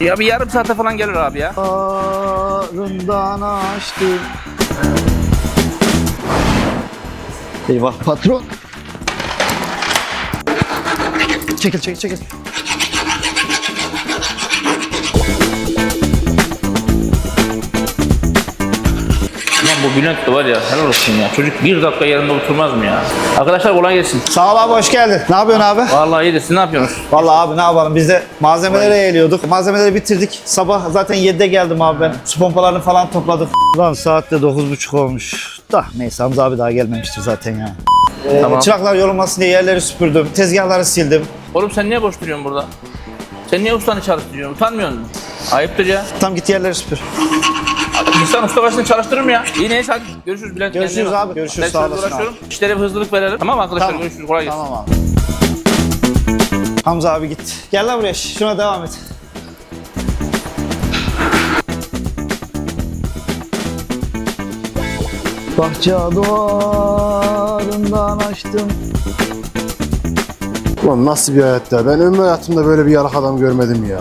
Ya bir yarım saate falan gelir abi ya. Ağrından açtım. Eyvah patron. Çekil çekil çekil. Bu Bülent de var ya helal olsun ya. Çocuk bir dakika yerinde oturmaz mı ya? Arkadaşlar kolay gelsin. Sağ ol abi hoş geldin. Ne yapıyorsun abi? Vallahi iyi de siz ne yapıyorsunuz? Vallahi abi ne yapalım biz de malzemeleri eğiliyorduk. Malzemeleri bitirdik. Sabah zaten 7'de geldim abi ben. Su pompalarını falan topladık. Lan saat de 9.30 olmuş. Da neyse Hamza abi daha gelmemiştir zaten ya. Ee, Tamam. Çıraklar yorulmasın diye yerleri süpürdüm. Tezgahları sildim. Oğlum sen niye boş duruyorsun burada? Sen niye ustanı çalıştırıyorsun? Utanmıyor musun? Ayıptır ya. Tam git yerleri süpür. İnsan usta başını çalıştırır mı ya? İyi neyse hadi görüşürüz Bülent. Görüşürüz kendine bak. abi, görüşürüz, Ben sağ şöyle olasın uğraşıyorum. İşlere bir hızlılık verelim. Tamam mı arkadaşlar Tamam. görüşürüz kolay gelsin. Tamam abi. Hamza abi git. Gel lan buraya. Şuna devam et. Bahçe duvarından açtım. Ulan nasıl bir hayat ya? Ben ömrü hayatımda böyle bir yalak adam görmedim ya.